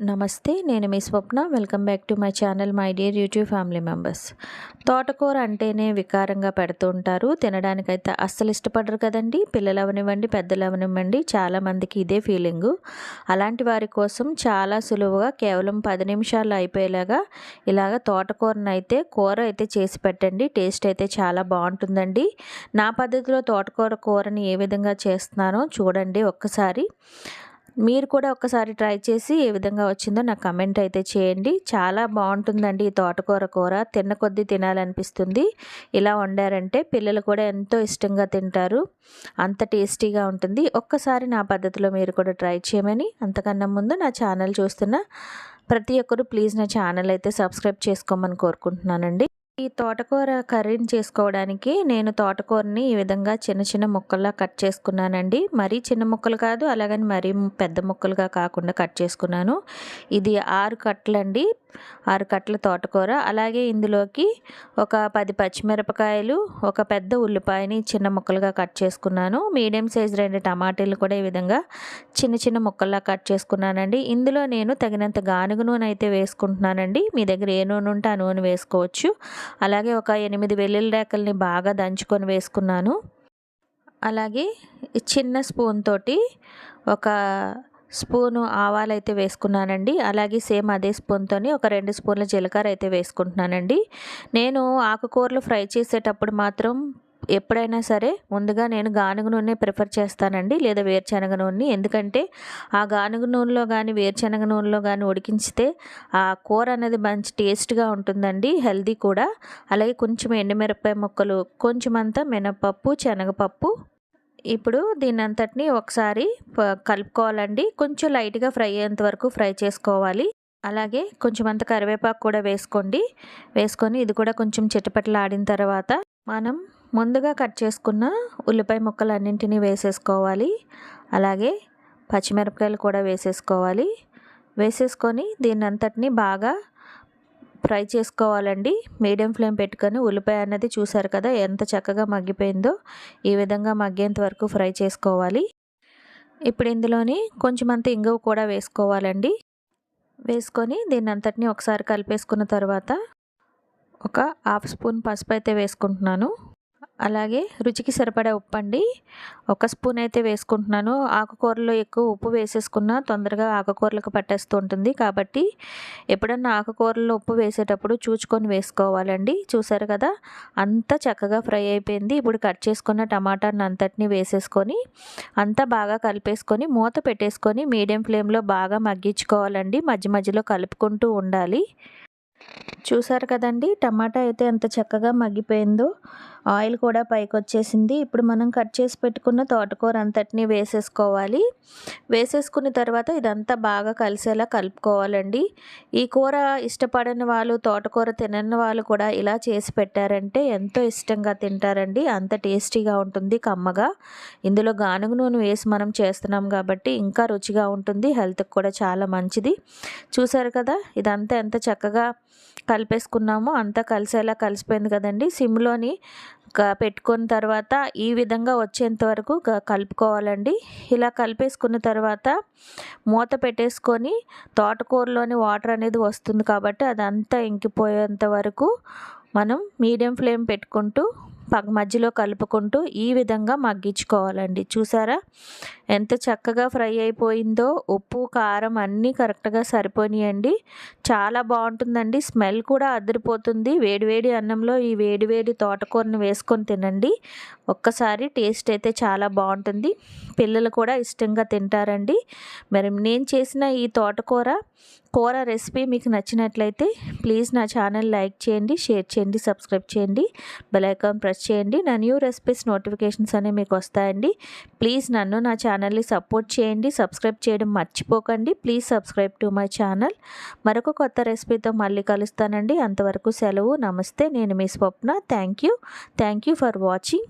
నమస్తే నేను మీ Swapna. Welcome back to my channel my dear YouTube family members. తోటకూర అంటేనే వికారంగా పెడుతూ ఉంటారు. తినడానికైతే అస్సలు ఇష్టపడరు కదండి. పిల్లలు అవనివ్వండి పెద్దలు అవనివ్వండి చాలామందికి ఇదే ఫీలింగు. అలాంటి వారి కోసం చాలా సులువుగా కేవలం పది నిమిషాలు అయిపోయేలాగా ఇలాగ తోటకూరను అయితే కూర అయితే చేసి పెట్టండి. టేస్ట్ అయితే చాలా బాగుంటుందండి. నా పద్ధతిలో తోటకూర కూరని ఏ విధంగా చేస్తున్నానో చూడండి ఒక్కసారి. మీరు కూడా ఒక్కసారి ట్రై చేసి ఏ విధంగా వచ్చిందో నాకు కమెంట్ అయితే చేయండి. చాలా బాగుంటుందండి ఈ తోటకూర కూర. తిన్న కొద్దీ తినాలనిపిస్తుంది. ఇలా వండారంటే పిల్లలు కూడా ఎంతో ఇష్టంగా తింటారు. అంత టేస్టీగా ఉంటుంది. ఒక్కసారి నా పద్ధతిలో మీరు కూడా ట్రై చేయమని అంతకన్నా ముందు నా ఛానల్ చూస్తున్న ప్రతి ఒక్కరు ప్లీజ్ నా ఛానల్ అయితే సబ్స్క్రైబ్ చేసుకోమని కోరుకుంటున్నానండి. ఈ తోటకూర కర్రీని చేసుకోవడానికి నేను తోటకూరని ఈ విధంగా చిన్న చిన్న ముక్కల్లా కట్ చేసుకున్నానండి. మరీ చిన్న ముక్కలు కాదు అలాగని మరీ పెద్ద ముక్కలుగా కాకుండా కట్ చేసుకున్నాను. ఇది ఆరు కట్టలండి. ఆరు కట్టల తోటకూర. అలాగే ఇందులోకి ఒక పది పచ్చిమిరపకాయలు ఒక పెద్ద ఉల్లిపాయని చిన్న ముక్కలుగా కట్ చేసుకున్నాను. మీడియం సైజ్ రెండు టమాటీలు కూడా ఈ విధంగా చిన్న చిన్న ముక్కల్లా కట్ చేసుకున్నానండి. ఇందులో నేను తగినంత గానుగ నూనె అయితే వేసుకుంటున్నానండి. మీ దగ్గర ఏ నూనె ఉంటే ఆ నూనె వేసుకోవచ్చు. అలాగే ఒక ఎనిమిది వెల్లుల్లి రేకల్ని బాగా దంచుకొని వేసుకున్నాను. అలాగే చిన్న స్పూన్ తోటి ఒక స్పూను ఆవాలు అయితే వేసుకున్నానండి. అలాగే సేమ్ అదే స్పూన్తో ఒక రెండు స్పూన్ల జీలకర్ర అయితే వేసుకుంటున్నానండి. నేను ఆకుకూరలు ఫ్రై చేసేటప్పుడు మాత్రం ఎప్పుడైనా సరే ముందుగా నేను గానుగ నూనె ప్రిఫర్ చేస్తానండి లేదా వేరుశనగ నూనె. ఎందుకంటే ఆ గానుగ నూనెలో కానీ వేరుశనగ నూనెలో కానీ ఉడికించితే ఆ కూర అనేది మంచి టేస్ట్గా ఉంటుందండి హెల్దీ కూడా. అలాగే కొంచెం ఎండుమిరపకాయ ముక్కలు కొంచెం అంతా మినపప్పు శనగపప్పు. ఇప్పుడు దీని అంతటిని ఒకసారి కలుపుకోవాలండి. కొంచెం లైట్గా ఫ్రై అయ్యేంత వరకు ఫ్రై చేసుకోవాలి. అలాగే కొంచెం అంత కరివేపాకు కూడా వేసుకోండి. వేసుకొని ఇది కూడా కొంచెం చిటపటలు ఆడిన తర్వాత మనం ముందుగా కట్ చేసుకున్న ఉల్లిపాయ ముక్కలు అన్నింటినీ వేసేసుకోవాలి. అలాగే పచ్చిమిరపకాయలు కూడా వేసేసుకోవాలి. వేసేసుకొని దీని అంతటిని బాగా ఫ్రై చేసుకోవాలండి. మీడియం ఫ్లేమ్ పెట్టుకొని ఉల్లిపాయ అన్నది చూసారు కదా ఎంత చక్కగా మగ్గిపోయిందో ఈ విధంగా మగ్గేంత వరకు ఫ్రై చేసుకోవాలి. ఇప్పుడు ఇందులోని కొంచెం అంత ఇంగువ కూడా వేసుకోవాలండి. వేసుకొని దీన్ని అంతటిని ఒకసారి కలిపేసుకున్న తర్వాత ఒక హాఫ్ స్పూన్ పసుపు అయితే వేసుకుంటున్నాను. అలాగే రుచికి సరిపడే ఉప్పు అండి ఒక స్పూన్ అయితే వేసుకుంటున్నాను. ఆకుకూరలో ఎక్కువ ఉప్పు వేసేసుకున్న తొందరగా ఆకుకూరలకు పట్టేస్తూ ఉంటుంది. కాబట్టి ఎప్పుడన్నా ఆకుకూరలో ఉప్పు వేసేటప్పుడు చూచుకొని వేసుకోవాలండి. చూసారు కదా? అంతా చక్కగా ఫ్రై అయిపోయింది. ఇప్పుడు కట్ చేసుకున్న టమాటాని అంతటిని వేసేసుకొని అంతా బాగా కలిపేసుకొని మూత పెట్టేసుకొని మీడియం ఫ్లేమ్లో బాగా మగ్గించుకోవాలండి. మధ్య మధ్యలో కలుపుకుంటూ ఉండాలి. చూసారు కదండి? టమాటా అయితే ఎంత చక్కగా మగ్గిపోయిందో. ఆయిల్ కూడా పైకి వచ్చేసింది ఇప్పుడు మనం కట్ చేసి పెట్టుకున్న తోటకూర అంతటినీ వేసేసుకోవాలి. వేసేసుకున్న తర్వాత ఇదంతా బాగా కలిసేలా కలుపుకోవాలండి. ఈ కూర ఇష్టపడని వాళ్ళు తోటకూర తినని వాళ్ళు కూడా ఇలా చేసి పెట్టారంటే ఎంతో ఇష్టంగా తింటారండి. అంత టేస్టీగా ఉంటుంది కమ్మగా. ఇందులో గానుగ నూనె వేసి మనం చేస్తున్నాం కాబట్టి ఇంకా రుచిగా ఉంటుంది. హెల్త్కి కూడా చాలా మంచిది. చూసారు కదా ఇదంతా ఎంత చక్కగా కలిపేసుకున్నామో అంతా కలిసేలా కలిసిపోయింది కదండి. సిమ్లోని పెట్టుకున్న తర్వాత ఈ విధంగా వచ్చేంత వరకు కలుపుకోవాలండి. ఇలా కలిపేసుకున్న తర్వాత మూత పెట్టేసుకొని తోటకూరలోని వాటర్ అనేది వస్తుంది కాబట్టి అదంతా ఇంకిపోయేంత వరకు మనం మీడియం ఫ్లేమ్ పెట్టుకుంటూ పగ మధ్యలో కలుపుకుంటూ ఈ విధంగా మగ్గించుకోవాలండి. చూసారా? ఎంత చక్కగా ఫ్రై అయిపోయిందో ఉప్పు కారం అన్నీ కరెక్ట్గా సరిపోనియండి. చాలా బాగుంటుందండి. స్మెల్ కూడా అదిరిపోతుంది. వేడివేడి అన్నంలో ఈ వేడివేడి తోటకూరని వేసుకొని తినండి. ఒక్కసారి టేస్ట్ అయితే చాలా బాగుంటుంది. పిల్లలు కూడా ఇష్టంగా తింటారండి. మరి నేను చేసిన ఈ తోటకూర కూర రెసిపీ మీకు నచ్చినట్లయితే ప్లీజ్ నా ఛానల్ లైక్ చేయండి షేర్ చేయండి సబ్స్క్రైబ్ చేయండి బెలైకాన్ ప్రెస్ చేయండి. నా న్యూ రెసిపీస్ నోటిఫికేషన్స్ అనేవి మీకు వస్తాయండి. ప్లీజ్ నన్ను నా ఛానల్ని సపోర్ట్ చేయండి సబ్స్క్రైబ్ చేయడం మర్చిపోకండి. Please subscribe to my channel. మరొక కొత్త రెసిపీతో మళ్ళీ కలుస్తానండి. అంతవరకు సెలవు. నమస్తే. నేను మీ Swapna. Thank you. Thank you for watching.